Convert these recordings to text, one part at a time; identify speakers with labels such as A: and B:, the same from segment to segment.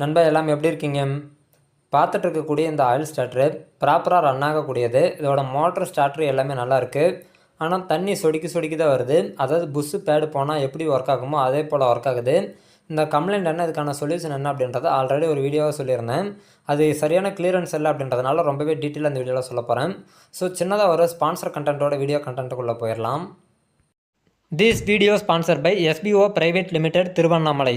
A: நண்பா எல்லாம் எப்படி இருக்கீங்க? பார்த்துட்டு இருக்கக்கூடிய இந்த ஆயில் ஸ்டார்ட்ரு ப்ராப்பராக ரன் ஆகக்கூடியது. இதோட மோட்டர் ஸ்டார்ட்ரு எல்லாமே நல்லாயிருக்கு ஆனால் தண்ணி சொடிக்கி சொடிக்கி தான் வருது. அதாவது புஷ்ஷு பேடு போனால் எப்படி ஒர்க் ஆகுமோ அதே போல் ஒர்க் ஆகுது. இந்த கம்ப்ளைண்ட் என்ன இதுக்கான சொல்யூஷன் என்ன அப்படின்றத ஆல்ரெடி ஒரு வீடியோவாக சொல்லியிருந்தேன். அது சரியான கிளியரன்ஸ் இல்லை அப்படின்றதுனால ரொம்பவே டீட்டெயிலாக அந்த வீடியோவில் சொல்ல போகிறேன் ஸோ சின்னதாக ஒரு ஸ்பான்சர் கண்டென்ட்டோட வீடியோ கண்டென்ட்டுக்குள்ளே போயிடலாம். This video sponsor by SPO private limited Tiruvannamalai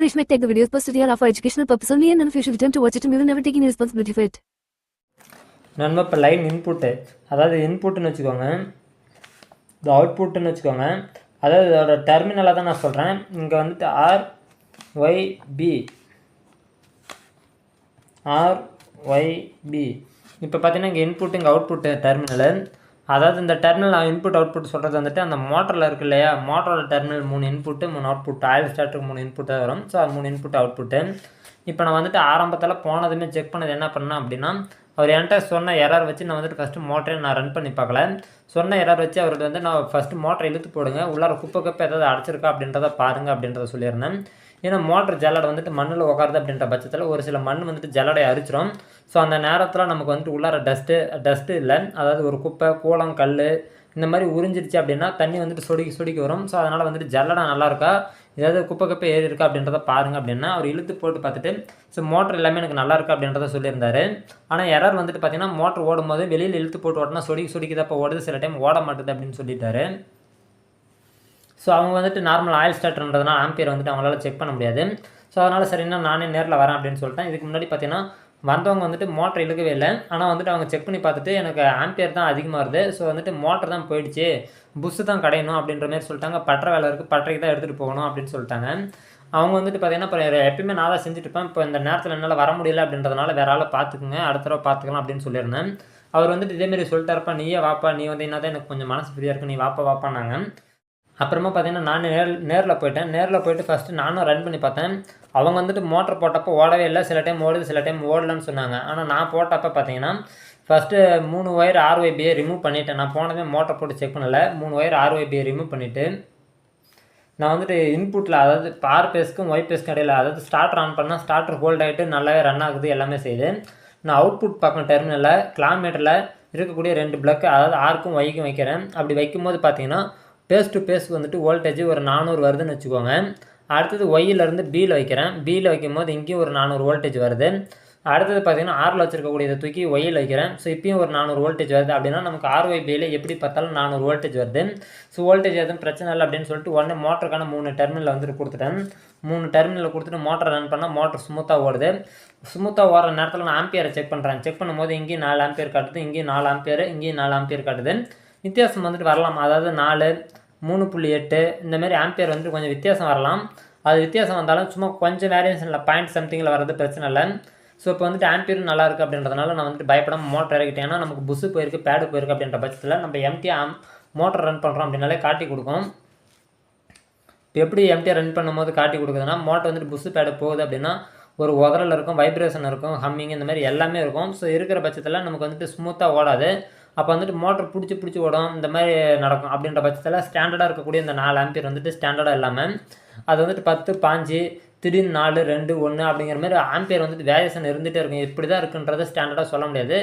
B: Rich may take the videos posted here are for educational purpose only and if you should return to watch it and we will never take any responsibility for it.
A: நண்பா இப்போ line input அதாவது இன்புட்டுன்னு வச்சுக்கோங்க இது அவுட்புட்டுன்னு வச்சுக்கோங்க அதாவது இதோட டெர்மினலை தான் நான் சொல்கிறேன் இங்கே வந்துட்டு R Y B R Y B இப்போ பார்த்தீங்கன்னா இங்கே இன்புட் இங்கே அவுட்புட்டு டெர்மினலு அதாவது இந்த டெர்மினல் இன்புட் அவுட்புட் சொல்கிறது வந்துட்டு அந்த மோட்டரில் இருக்கு இல்லையா? மோட்டரோட டெர்மினல் மூணு இன்புட்டு மூணு அவுட்புட் ஆயில் ஸ்டார்ட்டுக்கு மூணு இன்புட்டாக வரும். ஸோ அது மூணு இன்புட் அவுட்புட்டு இப்போ நான் வந்துட்டு ஆரம்பத்தில் போனதுமே செக் பண்ணது என்ன பண்ணேன் அப்படின்னா அவர் என்கிட்ட சொன்ன எரர் வச்சு நான் வந்துட்டு ஃபஸ்ட்டு மோட்டரை நான் ரன் பண்ணி பார்க்கல. சொன்ன எரர் வச்சு அவர்கிட்ட வந்து நான் ஃபஸ்ட்டு மோட்டரை இழுத்து போடுங்க. உள்ளார குப்பை கப்பை ஏதாவது அடைச்சிருக்கா அப்படின்றத பாருங்க அப்படின்றத சொல்லியிருந்தேன். ஏன்னா மோட்டர் ஜல்லடை வந்துட்டு மண்ணில் உட்காருது அப்படின்ற பட்சத்தில் ஒரு சில மண் வந்துட்டு ஜல்லடை அரிச்சிரும். ஸோ அந்த நேரத்தில் நமக்கு வந்துட்டு உள்ளார டஸ்ட்டு டஸ்ட்டு இல்லை. அதாவது ஒரு குப்பை கூலம் கல் இந்த மாதிரி உறிஞ்சிருச்சு அப்படின்னா தண்ணி வந்துட்டு சொடுக்கி சொடுக்கி வரும். ஸோ அதனால் வந்துட்டு ஜல்லடை நல்லா இருக்கா? ஏதாவது குப்பை குப்பை ஏறி இருக்கா அப்படின்றத பாருங்கள் அப்படின்னா அவர் இழுத்து போட்டு பார்த்துட்டு ஸோ மோட்டர் எல்லாமே எனக்கு நல்லா இருக்கா? அப்படின்றத சொல்லியிருந்தார். ஆனால் எரர் வந்துட்டு பார்த்தீங்கன்னா மோட்டர் ஓடும்போது வெளியில் இழுத்து போட்டு ஓட்டினா சொடுக்கி சொடுக்கி தான் ஓடுது. சில டைம் ஓட மாட்டுது அப்படின்னு சொல்லிட்டாரு. ஸோ அவங்க வந்துட்டு நார்மல் ஆயில் ஸ்டார்ட்ன்றதுனால ஆம்பியர் வந்துட்டு அவங்களால செக் பண்ண முடியாது. ஸோ அதனால் சரின்னா நானே நேரில் வரேன் அப்படின்னு சொல்லிட்டேன். இதுக்கு முன்னாடி பார்த்தீங்கன்னா வந்தவங்க வந்துட்டு மோட்டர் இழுக்கவே இல்லை. ஆனால் வந்துட்டு அவங்க செக் பண்ணி பார்த்துட்டு எனக்கு ஆம்பியர் தான் அதிகமாக வருது. ஸோ வந்துட்டு மோட்டர் தான் போயிடுச்சு. புஷ்ஷு தான் கடையணும் அப்படின்ற மாதிரி சொல்லிட்டாங்க. பட்டறை வேலை இருக்குது பட்டறைக்கு தான் எடுத்துகிட்டு போகணும் அப்படின்னு சொல்லிட்டாங்க. அவங்க வந்துட்டு பார்த்தீங்கன்னா இப்போ எப்பயுமே நான் தான் செஞ்சுட்டு இருப்பேன். இப்போ இந்த நேரத்தில் என்னால் வர முடியல அப்படின்றதுனால வேற ஆளை பார்த்துக்குங்க. அடுத்த தடவை பார்த்துக்கலாம் அப்படின்னு சொல்லியிருந்தேன். அவர் வந்துட்டு இதேமாரி சொல்லிட்டாருப்பா நீயே வாப்பா நீ வந்து என்ன தான் எனக்கு கொஞ்சம் மனசு ஃப்ரீயாக இருக்கு நீ வாப்பா வாப்பானாங்க அப்புறமா பார்த்தீங்கன்னா நான் நேர் நேரில் போயிட்டேன். நேரில் போயிட்டு ஃபஸ்ட்டு நானும் ரன் பண்ணி பார்த்தேன். அவங்க வந்துட்டு மோட்டர் போட்டப்போ ஓடவே இல்லை. சில டைம் ஓடுது சில டைம் ஓடலன்னு சொன்னாங்க. ஆனால் நான் போட்டப்போ பார்த்தீங்கன்னா ஃபஸ்ட்டு மூணு ஒயர் ஆர்ஒய்பியை ரிமூவ் பண்ணிவிட்டேன் நான் போனதே மோட்டர் போட்டு செக் பண்ணலை. மூணு ஒயர் ஆர்ஒய்பியை ரிமூவ் பண்ணிவிட்டு நான் வந்துட்டு இன்புட்டில் அதாவது பார் பேஸ்க்கும் ஒய் பேஸ்க்கும் இடையில அதாவது ஸ்டார்டர் ஆன் பண்ணால் ஸ்டார்டர் ஹோல்ட் ஆகிட்டு நல்லாவே ரன் ஆகுது எல்லாமே செய்யுது. நான் அவுட்புட் பக்கம் டெர்மினலில் கிலோமீட்டரில் இருக்கக்கூடிய ரெண்டு பிளக்கு அதாவது ஆர்க்கும் ஒய்க்கும் வைக்கிறேன். அப்படி வைக்கும்போது பார்த்தீங்கன்னா பேஸ் டு பேஸ்க்கு வந்துட்டு வோல்டேஜ் ஒரு நானூறு வருதுன்னு வச்சுக்கோங்க. அடுத்தது ஒய்யிலேருந்து பியில் வைக்கிறேன். பியில் வைக்கும் போது இங்கேயும் ஒரு நானூறு வோல்டேஜ் வருது. அடுத்தது பார்த்தீங்கன்னா ஆரில் வச்சிருக்கக்கூடியதை தூக்கி ஒய்யில் வைக்கிறேன். ஸோ இப்பயும் ஒரு நானூறு வோல்டேஜ் வருது. அப்படின்னா நமக்கு ஆர்ஒய் எப்படி பார்த்தாலும் நானூறு வோல்டேஜ் வருது. ஸோ வோல்டேஜ் எதுவும் பிரச்சனை இல்லை அப்படின்னு சொல்லிட்டு உடனே மோட்டருக்கான மூணு டெர்மினல் வந்துட்டு கொடுத்துட்டேன். மூணு டெர்மினலில் கொடுத்துட்டு மோட்டர் ரன் பண்ணால் மோட்டர் ஸ்மூத்தாக ஓடுது. ஸ்மூத்தாக ஓடுற நேரத்தில் நான் ஆம்பியரை செக் பண்ணுறேன் செக் பண்ணும்போது இங்கேயும் நாலு ஆம்பியர் காட்டுது. இங்கேயும் நாலு ஆம்பியர் இங்கேயும் நாலு ஆம்பியர் காட்டுது. வித்தியாசம் வந்துட்டு வரலாம். அதாவது நாலு மூணு புள்ளி எட்டு இந்த மாதிரி ஆம்பியர் வந்துட்டு கொஞ்சம் வித்தியாசம் வரலாம். அது வித்தியாசம் வந்தாலும் சும்மா கொஞ்சம் வேரியேஷனில் பாயிண்ட் சம்திங்கில் வர்றது பிரச்சனை இல்லை. ஸோ இப்போ வந்துட்டு ஆம்பியரும் நல்லா இருக்குது அப்படின்றதுனால நான் வந்துட்டு பயப்படாமல் மோட்டர் இறக்கிட்டேன். ஏன்னா நமக்கு புஸ்ஸு போயிருக்கு பேடு போயிருக்கு அப்படின்ற பட்சத்தில் நம்ம எம்டி ஆம் மோட்டர் ரன் பண்ணுறோம் அப்படின்னாலே காட்டி கொடுக்கும். இப்போ எப்படி எம்டியை ரன் பண்ணும்போது காட்டி கொடுக்குதுன்னா மோட்டர் வந்துட்டு புஸ்ஸு பேடு போகுது அப்படின்னா ஒரு உதறல் இருக்கும் வைப்ரேஷன் இருக்கும் ஹம்மிங் இந்த மாதிரி எல்லாமே இருக்கும். ஸோ இருக்கிற பட்சத்தில் நமக்கு வந்துட்டு ஸ்மூத்தாக ஓடாது. அப்போ வந்துட்டு மோட்டர் பிடிச்சி பிடிச்சி ஓடும் இந்த மாதிரி நடக்கும். அப்படின்ற பட்சத்தில் ஸ்டாண்டர்டாக இருக்கக்கூடிய இந்த நாலு ஆம்பியர் வந்துட்டு ஸ்டாண்டர்டாக இல்லாமல் அது வந்துட்டு பத்து பாஞ்சு திடீர்னு நாலு ரெண்டு ஒன்று அப்படிங்கிற மாதிரி ஆம்பியர் வந்துட்டு வேரியேஷன் இருந்துகிட்டே இருக்கும். இப்படி தான் இருக்குன்றதை ஸ்டாண்டர்டாக சொல்ல முடியாது.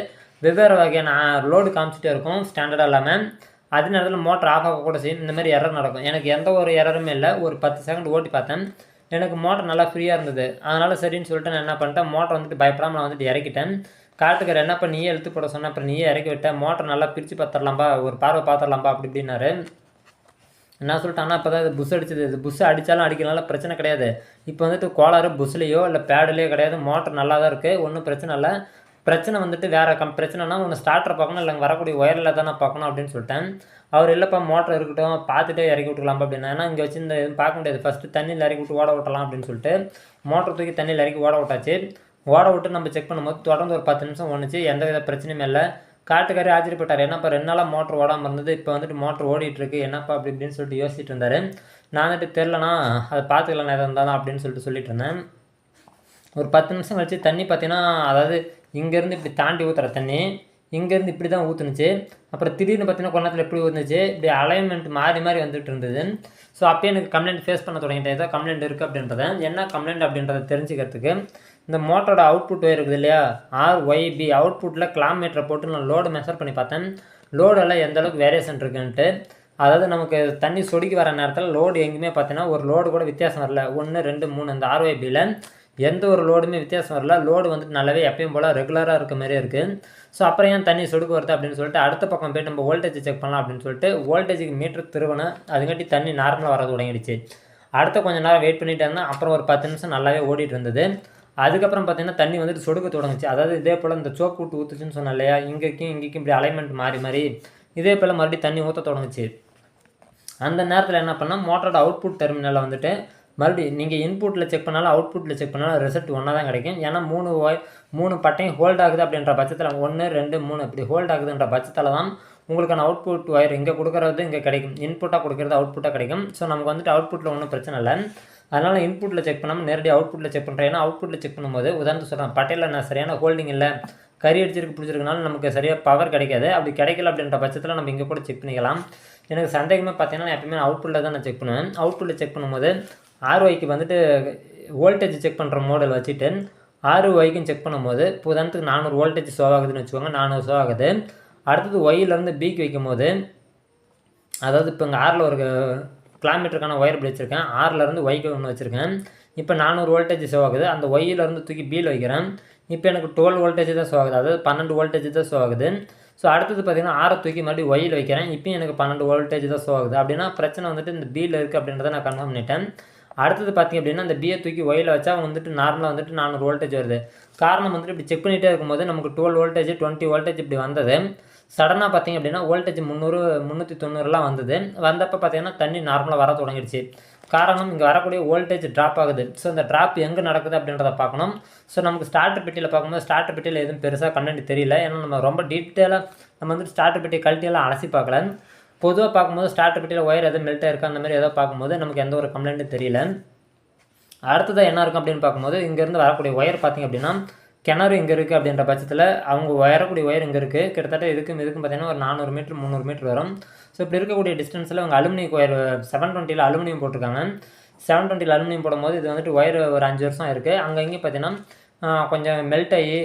A: வெவ்வேறு வகையான லோடு காமிச்சிட்டே இருக்கும் ஸ்டாண்டர்டாக இல்லாமல் அதே நேரத்தில் மோட்டர் ஆஃப் ஆக கூட செய்யும். இந்த மாதிரி எரர் நடக்கும். எனக்கு எந்த ஒரு எரருமே இல்லை. ஒரு பத்து செகண்ட் ஓட்டி பார்த்தேன். எனக்கு மோட்டர் நல்லா ஃப்ரீயாக இருந்தது. அதனால் சரின்னு சொல்லிட்டு நான் என்ன பண்ணிட்டேன் மோட்டர் வந்துட்டு பயப்படாமல் நான் வந்துட்டு இறக்கிட்டேன். காட்டுக்கார் என்ன பண்ணி நீயே இழுத்து போட சொன்ன அப்புறம் நீயே இறக்கி விட்டேன் மோட்டர் நல்லா பிரித்து பார்த்துடலாம்பா ஒரு பார்வை பார்த்துடலாம்பா அப்படி இப்படின்னாரு. என்ன சொல்லிட்டான்னா இப்போ தான் இது புஷ் அடிச்சது. இது புஷ் அடித்தாலும் அடிக்கிறனால பிரச்சனை கிடையாது. இப்போ வந்துட்டு கோளாறு புஷ்லேயோ இல்லை பேடலையோ கிடையாது. மோட்டர் நல்லா தான் இருக்குது ஒன்றும் பிரச்சனை இல்லை. பிரச்சனை வந்துட்டு வேறு கம் பிரச்சனைனா ஒன்று ஸ்டார்டர் பார்க்கணும் இல்லை வரக்கூடிய ஒயரில் தானே பார்க்கணும் அப்படின்னு சொல்லிட்டேன். அவர் இல்லைப்பா மோட்டர் இருக்கட்டும் பார்த்துட்டே இறக்கி விட்டுக்கலாம் அப்படின்னா ஏன்னா இங்கே வச்சு இந்த எதுவும் பார்க்க முடியாது. ஃபஸ்ட்டு தண்ணியில் இறக்கி விட்டு ஓட விட்டலாம் அப்படின்னு சொல்லிட்டு மோட்டர் தூக்கி தண்ணியில் இறக்கி ஓட விட்டாச்சு ஓட விட்டு நம்ம செக் பண்ணும்போது தொடர்ந்து ஒரு பத்து நிமிஷம் ஒன்றுச்சு எந்த வித பிரச்சனையும் இல்லை. காட்டுக்காரே ஆச்சரியப்பட்டார். என்னப்பா ரெண்டு நாளாக மோட்டர் ஓடாமல் இருந்தது. இப்போ வந்துட்டு மோட்டர் ஓடிட்டு இருக்கு என்னப்பா அப்படி இப்படின்னு சொல்லிட்டு யோசிச்சுட்டு இருந்தார். நான் வந்துட்டு தெரிலனா அதை பார்த்துக்கலாம் எதாக இருந்தாலும் அப்படின்னு சொல்லிட்டு சொல்லிட்டு இருந்தேன். ஒரு பத்து நிமிஷம் கழிச்சு தண்ணி பார்த்தீங்கன்னா அதாவது இங்கேருந்து இப்படி தாண்டி ஊற்றுற தண்ணி இங்கேருந்து இப்படி தான் ஊற்றுனுச்சு அப்புறம் திடீர்னு பார்த்தீங்கன்னா கொண்டத்தில் எப்படி ஊற்றுனுச்சு இப்படி அலைன்மெண்ட் மாறி மாறி வந்துட்டு இருந்தது. ஸோ அப்பயே எனக்கு கம்ப்ளைண்ட் ஃபேஸ் பண்ண தொடங்கிட்டேன். ஏதோ கம்ப்ளைண்ட் இருக்குது அப்படின்றத. என்ன கம்ப்ளைண்ட் அப்படின்றத தெரிஞ்சுக்கிறதுக்கு இந்த மோட்டரோட அவுட்புட் இருக்குது இல்லையா? ஆர் ஒய்பி அவுட்புட்டில் கிலோமீட்டரை போட்டு நான் லோடு மெஷர் பண்ணி பார்த்தேன். லோடெல்லாம் எந்த அளவுக்கு வேரியேஷன் இருக்குன்ட்டு. அதாவது நமக்கு தண்ணி சொடுக்கி வர நேரத்தில் லோடு எங்கேயுமே பார்த்தீங்கன்னா ஒரு லோடு கூட வித்தியாசம் வரல. ஒன்று ரெண்டு மூணு இந்த ஆர்ஒய்பியில் எந்த ஒரு லோடுமே வித்தியாசம் வரல. லோடு வந்துட்டு நல்லாவே எப்பயும் போல் ரெகுலராக இருக்க மாதிரியே இருக்குது ஸோ அப்புறம் ஏன் தண்ணி சொடுக்கு வருது அப்படின்னு சொல்லிட்டு அடுத்த பக்கம் போயிட்டு நம்ம வோல்டேஜ் செக் பண்ணலாம் அப்படின்னு சொல்லிட்டு வோல்டேஜுக்கு மீட்டர் திருவனேன் அதுங்காட்டி தண்ணி நார்மலாக வர தொடங்கிடுச்சு. அடுத்த கொஞ்சம் நேரம் வெயிட் பண்ணிட்டு இருந்தேன் அப்புறம் ஒரு பத்து நிமிஷம் நல்லாவே ஓடிட்டு இருந்தது. அதுக்கப்புறம் பார்த்தீங்கன்னா தண்ணி வந்துட்டு சொடுக்க தொடங்குச்சு. அதாவது இதே போல் இந்த சோக்கு விட்டு ஊற்றுச்சுன்னு சொன்னேன் இல்லையா? இங்கேக்கும் இங்கேக்கும் இப்படி அலைன்மெண்ட் மாறி மாறி இதே போல் மறுபடியும் தண்ணி ஊற்ற தொடங்குச்சு. அந்த நேரத்தில் என்ன பண்ணால் மோட்டரோட அவுட்புட் டெர்மினலில் வந்துட்டு மறுபடியும் நீங்கள் இன்புட்டில் செக் பண்ணாலும் அவுட்புட்டில் செக் பண்ணாலும் ரிசல்ட் ஒன்றா தான் கிடைக்கும். ஏன்னா மூணு மூணு பட்டையும் ஹோல்ட் ஆகுது அப்படின்ற பட்சத்தில் ஒன்று ரெண்டு மூணு இப்படி ஹோல்ட் ஆகுதுன்ற பட்சத்தில் தான் உங்களுக்கான அவுட்புட் ஒயர் இங்கே கொடுக்குறது இங்கே கிடைக்கும். இன்புட்டாக கொடுக்குறது அவுட்புட்டாக கிடைக்கும். ஸோ நமக்கு வந்துட்டு அவுட்புட்டில் ஒன்றும் பிரச்சனை இல்லை. அதனால் இன்புட்டில் செக் பண்ணாமல் நேரடியாக அவுட்புட்டில் செக் பண்ணுறேன் ஏன்னா அவுட்புட்டில் செக் பண்ணும்போது உதாரணத்துக்கு சொல்கிறேன் பட்டையில் நான் சரியான ஹோல்டிங் இல்லை. கறி அடிச்சிருக்கு பிடிச்சிருக்கனால நமக்கு சரியாக பவர் கிடைக்காது. அப்படி கிடைக்கல அப்படின்ற பட்சத்தில் நம்ம இங்கே கூட செக் பண்ணிக்கலாம். எனக்கு சந்தேகமே பார்த்தீங்கன்னா நான் எப்பயுமே அவுட்புட்டில் தான் நான் செக் பண்ணுவேன். அவுட்புட்டில் செக் பண்ணும்போது ஆர்ஒய்க்கு வந்துட்டு வோல்டேஜ் செக் பண்ணுற மாடல் வச்சுட்டு ஆர்ஒய்க்கும் செக் பண்ணும்போது இப்போ உதாரணத்துக்கு நானூறு வோல்டேஜ் ஷோ ஆகுதுன்னு வச்சுக்கோங்க நானூறு ஷோ ஆகுது. அடுத்தது ஒய்யிலேருந்து பிக்கு வைக்கும்போது அதாவது இப்போ இங்கே ஆறில் ஒரு கிலோமீட்டருக்கான ஒயர் இப்படி வச்சுருக்கேன். ஆறிலேருந்து ஒய்க்கு ஒன்று வச்சுருக்கேன். இப்போ நானூறு வோல்டேஜ் ஷோ ஆகுது. அந்த ஒய்யிலேருந்து தூக்கி பியில் வைக்கிறேன். இப்போ எனக்கு டுவெல் வோல்டேஜ் தான் ஷோ ஆகுது. அதாவது பன்னெண்டு வோல்டேஜ் தான் ஷோ ஆகுது. ஸோ அடுத்தது பார்த்தீங்கன்னா ஆறை தூக்கி மறுபடியும் ஒயில் வைக்கிறேன். இப்போயும் எனக்கு பன்னெண்டு வோல்டேஜ் தான் ஷோ ஆகுது. அப்படின்னா பிரச்சனை வந்துட்டு இந்த பியில் இருக்குது அப்படின்றத நான் கன்ஃபார்ம் பண்ணிட்டேன். அடுத்தது பார்த்தீங்க அப்படின்னா அந்த பியை தூக்கி ஒயில் வச்சா வந்துட்டு நார்மலாக வந்துட்டு நானூறு வோல்டேஜ் வருது. காரணம் வந்துட்டு இப்படி செக் பண்ணிகிட்டே இருக்கும்போது நமக்கு டுவெல் வோல்டேஜ் டுவெண்ட்டி வோல்டேஜ் இப்படி வந்தது. சடனாக பார்த்தீங்க அப்படின்னா வோல்டேஜ் முந்நூறு முந்நூற்றி தொண்ணூறுலாம் வந்தது. வந்தப்போ பார்த்தீங்கன்னா தண்ணி நார்மலாக வர தொடங்கிடுச்சு. காரணம் இங்கே வரக்கூடிய வோல்டேஜ் ட்ராப் ஆகுது. ஸோ அந்த ட்ராப் எங்கே நடக்குது அப்படின்றத பார்க்கணும். ஸோ நமக்கு ஸ்டார்டர் பெட்டியில் பார்க்கும்போது ஸ்டார்டர் பெட்டியில் எதுவும் பெருசாக கண்டென்ட் தெரியல. ஏன்னா நம்ம ரொம்ப டீட்டெயிலாக நம்ம வந்து ஸ்டார்டர் பெட்டி கழட்டியெல்லாம் அலசி பார்க்கல. பொதுவாக பார்க்கும்போது ஸ்டார்டர் பெட்டியில் ஒயர் எதுவும் மெல்ட்டாக இருக்கா அந்த மாதிரி ஏதோ பார்க்கும்போது நமக்கு எந்த ஒரு கம்ப்ளைண்ட்டும் தெரியல. அடுத்ததாக என்ன இருக்கும் அப்படின்னு பார்க்கும்போது இங்கேருந்து வரக்கூடிய ஒயர் பார்த்திங்க அப்படின்னா கிணறு இங்கே இருக்குது அப்படின்ற பட்சத்தில் அவங்க உயரக்கூடிய ஒயர் இங்கே இருக்குது கிட்டத்தட்ட இதுக்கும் இதுக்கும் பார்த்தீங்கன்னா ஒரு நானூறு மீட்ரு முந்நூறு மீட்டர் வரும். ஸோ இப்படி இருக்கக்கூடிய டிஸ்டன்ஸில் அவங்க அலுமினியம் ஒயர் செவன் டுவெண்ட்டியில் அலுமினியம் போட்டிருக்காங்க. செவன் டுவெண்ட்டியில் அலுமினியம் போடும்போது இது வந்துட்டு ஒயர் ஒரு அஞ்சு வருஷம் இருக்குது அங்கே இங்கே பார்த்தீங்கன்னா கொஞ்சம் மெல்ட் ஆகி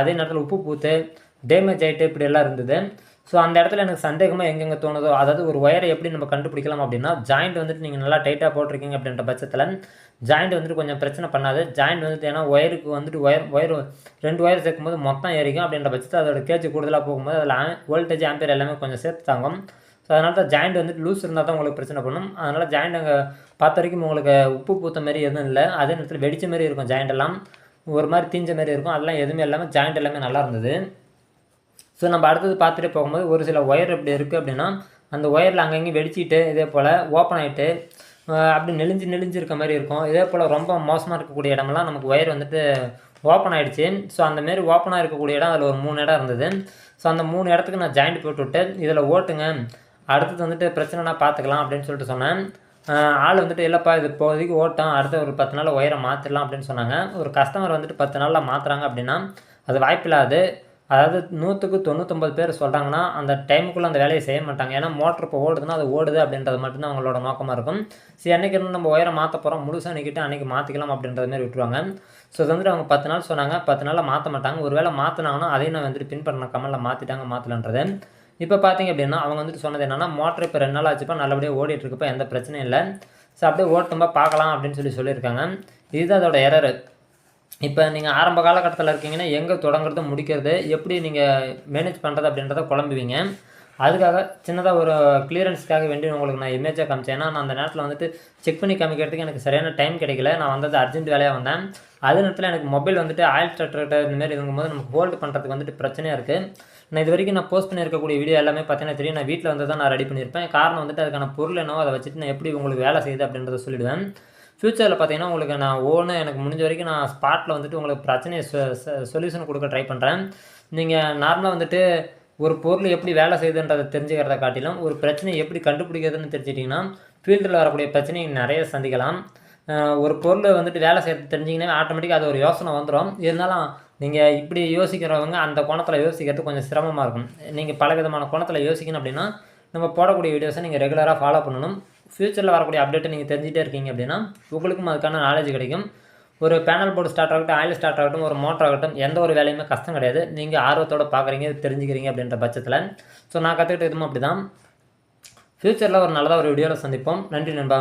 A: அதே நேரத்தில் உப்பு பூத்து டேமேஜ் ஆகிட்டு இப்படி எல்லாம் இருந்தது. ஸோ அந்த இடத்துல எனக்கு சந்தேகமாக எங்கெங்கே தோணுதோ அதாவது ஒரு ஒயரை எப்படி நம்ம கண்டுபிடிக்கலாம் அப்படின்னா ஜாயிண்ட் வந்துட்டு நீங்கள் நல்லா டைட்டாக போட்டிருக்கீங்க அப்படின்ற பட்சத்தில் ஜாயிண்ட் வந்துட்டு கொஞ்சம் பிரச்சனை பண்ணாது. ஜாயிண்ட் வந்துட்டு ஏன்னா ஒயருக்கு வந்துட்டு ஒயர் ஒயர் ரெண்டு ஒயர் சேர்க்கும்போது மொத்தம் எரிக்கும் அப்படின்ற பட்சத்தில் அதோட கேஜ் கூடுதலாக போகும்போது அதில் வோல்டேஜ் ஆம்பியர் எல்லாமே கொஞ்சம் சேர்த்து தாங்கும். ஸோ அதனால தான் ஜாயிண்ட் வந்துட்டு லூஸ் இருந்தால் தான் உங்களுக்கு பிரச்சனை பண்ணும். அதனால் ஜாயிண்ட் அங்கே பார்த்த வரைக்கும் உங்களுக்கு உப்பு பூத்த மாதிரி எதுவும் இல்லை. அதே நேரத்தில் வெடிச்ச மாதிரி இருக்கும் ஜாயிண்ட் எல்லாம். ஒரு மாதிரி தீஞ்ச மாதிரி இருக்கும். அதெல்லாம் எதுவுமே இல்லாமல் ஜாயிண்ட் எல்லாமே நல்லா இருந்தது. ஸோ நம்ம அடுத்தது பார்த்துட்டு போகும்போது ஒரு சில ஒயர் எப்படி இருக்குது அப்படின்னா அந்த ஒயரில் அங்கங்கேயும் வெடிச்சிட்டு இதே போல் ஓப்பன் ஆகிட்டு அப்படி நெளிஞ்சு நெளிஞ்சு இருக்க மாதிரி இருக்கும். இதே போல் ரொம்ப மோசமாக இருக்கக்கூடிய இடமெல்லாம் நமக்கு ஒயர் வந்துட்டு ஓப்பன் ஆகிடுச்சு ஸோ அந்த மாரி ஓப்பனாக இருக்கக்கூடிய இடம் அதில் ஒரு மூணு இடம் இருந்தது. ஸோ அந்த மூணு இடத்துக்கு நான் ஜாயிண்ட் போட்டுவிட்டு இதில் ஓட்டுங்க. அடுத்தது வந்துட்டு பிரச்சனைனா பார்த்துக்கலாம் அப்படின்னு சொல்லிட்டு சொன்னேன். ஆள் வந்துட்டு இல்லைப்பா இது இப்போதைக்கு ஓட்டம். அடுத்த ஒரு பத்து நாள் ஒயரை மாற்றிடலாம் அப்படின்னு சொன்னாங்க. ஒரு கஸ்டமர் வந்துட்டு பத்து நாளில் மாற்றுறாங்க அப்படின்னா அது வாய்ப்பில்லாது. அதாவது நூற்றுக்கு தொண்ணூத்தொம்பது பேர் சொல்கிறாங்கன்னா அந்த டைமுக்குள்ளே அந்த வேலையை செய்ய மாட்டாங்க. ஏன்னா மோட்டர் இப்போ ஓடுதுன்னா அது ஓடுது அப்படின்றது மட்டும்தான் அவங்களோட நோக்கமாக இருக்கும். சரி அன்றைக்கி இன்னும் நம்ம ஒயரை மாற்ற போகிறோம் முழுசாக நிற்கிட்டு அன்றைக்கி மாற்றிக்கலாம் அப்படின்றது மாதிரி விட்டுருவாங்க. ஸோ இது வந்துட்டு அவங்க பத்து நாள் சொன்னாங்க. பத்து நாளில் மாற்ற மாட்டாங்க. ஒருவேளை மாற்றினாங்கன்னா அதையும் நான் வந்துட்டு பின்பற்றின கமலில் மாற்றிட்டாங்க மாற்றலன்றது இப்போ பார்த்தீங்க அப்படின்னா அவங்க வந்துட்டு சொன்னது என்னன்னா மோட்டர் இப்போ ரெண்டு நாள் ஆச்சுப்பா நல்லபடியாக ஓடிட்டுருக்கப்போ எந்த பிரச்சனையும் இல்லை. ஸோ அப்படியே ஓட்டும்போது பார்க்கலாம் அப்படின்னு சொல்லி சொல்லியிருக்காங்க. இதுதான் அதோட எரரு இப்போ நீங்கள் ஆரம்ப காலகட்டத்தில் இருக்கீங்கன்னா எங்கே தொடங்குறது முடிக்கிறது எப்படி நீங்கள் மேனேஜ் பண்ணுறது அப்படின்றத குழம்புவீங்க. அதுக்காக சின்னதாக ஒரு கிளியரன்ஸ்க்காக வேண்டி உங்களுக்கு நான் இமேஜாக காமிச்சேன். ஏன்னா நான் அந்த நேரத்தில் வந்துட்டு செக் பண்ணி காமிக்கிறதுக்கு எனக்கு சரியான டைம் கிடைக்கல. நான் வந்தது அர்ஜென்ட் வேலையாக வந்தேன். அதே நேரத்தில் எனக்கு மொபைல் வந்துட்டு ஆயில் ஸ்டார்டர் இந்தமாரி இருக்கும்போது நமக்கு ஹோல்டு பண்ணுறதுக்கு வந்துட்டு பிரச்சனையாக இருக்குது நான் இது வரைக்கும் நான் போஸ்ட் பண்ணியிருக்கக்கூடிய வீடியோ எல்லாமே பார்த்தீங்கன்னா தெரியும். நான் வீட்டில் வந்து தான் நான் ரெடி பண்ணியிருப்பேன். காரணம் வந்துட்டு அதுக்கான பொருள் என்னவோ அதை வச்சுட்டு நான் எப்படி உங்களுக்கு வேலை செய்யுது அப்படின்றத சொல்லிடுவேன். ஃப்யூச்சரில் பார்த்தீங்கன்னா உங்களுக்கு நான் ஓனாக எனக்கு முடிஞ்ச வரைக்கும் நான் ஸ்பாட்டில் வந்துட்டு உங்களுக்கு பிரச்சனையை சொல்யூஷன் கொடுக்க ட்ரை பண்ணுறேன் நீங்கள் நார்மலாக வந்துட்டு ஒரு பொருள் எப்படி வேலை செய்யுதுன்றதை தெரிஞ்சுக்கிறத காட்டிலும் ஒரு பிரச்சனையை எப்படி கண்டுபிடிக்கிறதுன்னு தெரிஞ்சிட்டிங்கன்னா ஃபீல்டில் வரக்கூடிய பிரச்சனையை நிறைய சந்திக்கலாம். ஒரு பொருள் வந்துட்டு வேலை செய்கிறது தெரிஞ்சிங்கன்னா ஆட்டோமேட்டிக்காக அது ஒரு யோசனை வந்துடும் இருந்தாலும் நீங்கள் இப்படி யோசிக்கிறவங்க அந்த கோணத்தில் யோசிக்கிறது கொஞ்சம் சிரமமாக இருக்கும். நீங்கள் பல விதமான கோணத்தில் யோசிக்கணும் அப்படின்னா நம்ம போடக்கூடிய வீடியோஸை நீங்கள் ரெகுலராக ஃபாலோ பண்ணணும். ஃப்யூச்சரில் வரக்கூடிய அப்டேட்டை நீங்கள் தெரிஞ்சுட்டே இருக்கீங்க அப்படின்னா உங்களுக்கும் அதுக்கான நாலேஜ் கிடைக்கும். ஒரு பேனல் போர்டு ஸ்டார்ட் ஆகட்டும் ஆயில் ஸ்டார்ட் ஆகட்டும் ஒரு மோட்டர் ஆகட்டும் எந்த ஒரு வேலையுமே கஷ்டம் கிடையாது. நீங்கள் ஆர்வத்தோட பார்க்குறீங்க தெரிஞ்சுக்கிறீங்க அப்படின்ற பட்சத்தில். ஸோ நான் கற்றுக்கிட்ட இதுவும் அப்படி தான் ஃப்யூச்சரில் ஒரு நல்லதாக ஒரு வீடியோவில் சந்திப்போம். நன்றி நண்பா.